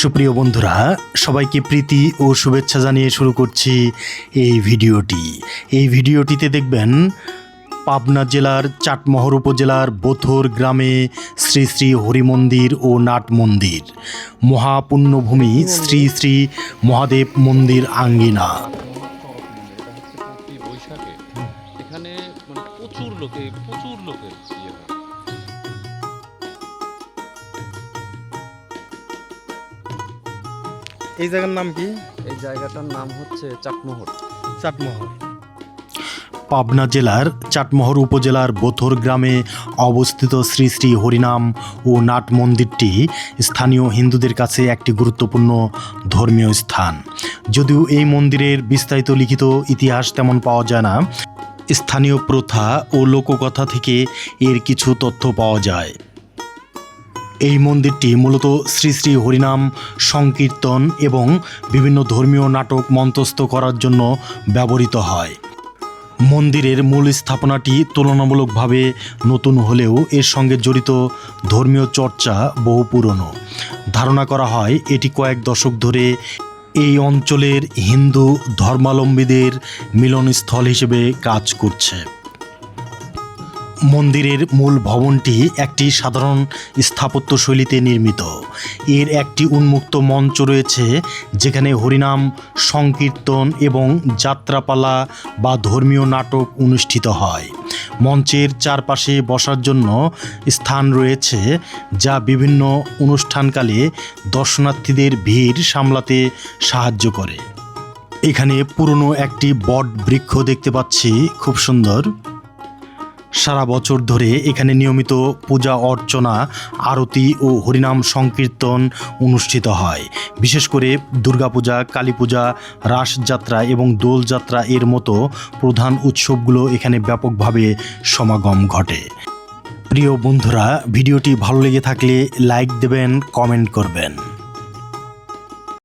সুপ্রিয় বন্ধুরা, সবাইকে প্রীতি ও শুভেচ্ছা জানিয়ে শুরু করছি এই ভিডিওটি। এই ভিডিওটিতে দেখবেন পাবনা জেলার চাটমহর উপজেলার বোথর গ্রামে শ্রী শ্রী হরিমন্দির ও নাট মন্দির। মহাপুণ্যভূমি শ্রী শ্রী মহাদেব মন্দির আঙ্গিনা। এখানে মানে প্রচুর লোকে, প্রচুর ইয়ে হয়। এই জায়গার নাম কি? এই জায়গাটার নাম হচ্ছে চাটমোহর। চাটমোহর। পাবনা জেলার চাটমোহর উপজেলার বোথর গ্রামে অবস্থিত শ্রী শ্রী হরিনাম ও নাট মন্দিরটি স্থানীয় হিন্দুদের কাছে একটি গুরুত্বপূর্ণ ধর্মীয় স্থান। যদিও এই মন্দিরের বিস্তারিত লিখিত ইতিহাস তেমন পাওয়া যায় না। স্থানীয় প্রথা ও লোককথা থেকে এর কিছু তথ্য পাওয়া যায়। এই মন্দিরটি মূলত শ্রী শ্রী হরিনাম, সংকীর্তন এবং বিভিন্ন ধর্মীয় নাটক মঞ্চস্থ করার জন্য ব্যবহৃত হয়। মন্দিরের মূল স্থাপনাটি তুলনামূলকভাবে নতুন হলেও এর সঙ্গে জড়িত ধর্মীয় চর্চা বহু পুরনো। ধারণা করা হয় এটি কয়েক দশক ধরে এই অঞ্চলের হিন্দু ধর্মাবলম্বীদের মিলনস্থল হিসেবে কাজ করছে। মন্দিরের মূল ভবনটি একটি সাধারণ স্থাপত্য শৈলীতে নির্মিত। এর একটি উন্মুক্ত মঞ্চ রয়েছে, যেখানে হরিনাম, সংকীর্তন এবং যাত্রাপালা বা ধর্মীয় নাটক অনুষ্ঠিত হয়। মঞ্চের চারপাশে বসার জন্য স্থান রয়েছে, যা বিভিন্ন অনুষ্ঠানকালে দর্শনার্থীদের ভিড় সামলাতে সাহায্য করে। এখানে পুরনো একটি বট বৃক্ষ দেখতে পাচ্ছি, খুব সুন্দর। সারা বছর ধরে এখানে নিয়মিত পূজা, অর্চনা, আরতি ও হরিনাম সংকীর্তন অনুষ্ঠিত হয়। বিশেষ করে দুর্গাপূজা কালী পূজা রাসযাত্রা এবং দোলযাত্রা এর মতো প্রধান উৎসবগুলো এখানে ব্যাপকভাবে সমাগম ঘটে। প্রিয় বন্ধুরা, ভিডিওটি ভালো লেগে থাকলে লাইক দেবেন, কমেন্ট করবেন।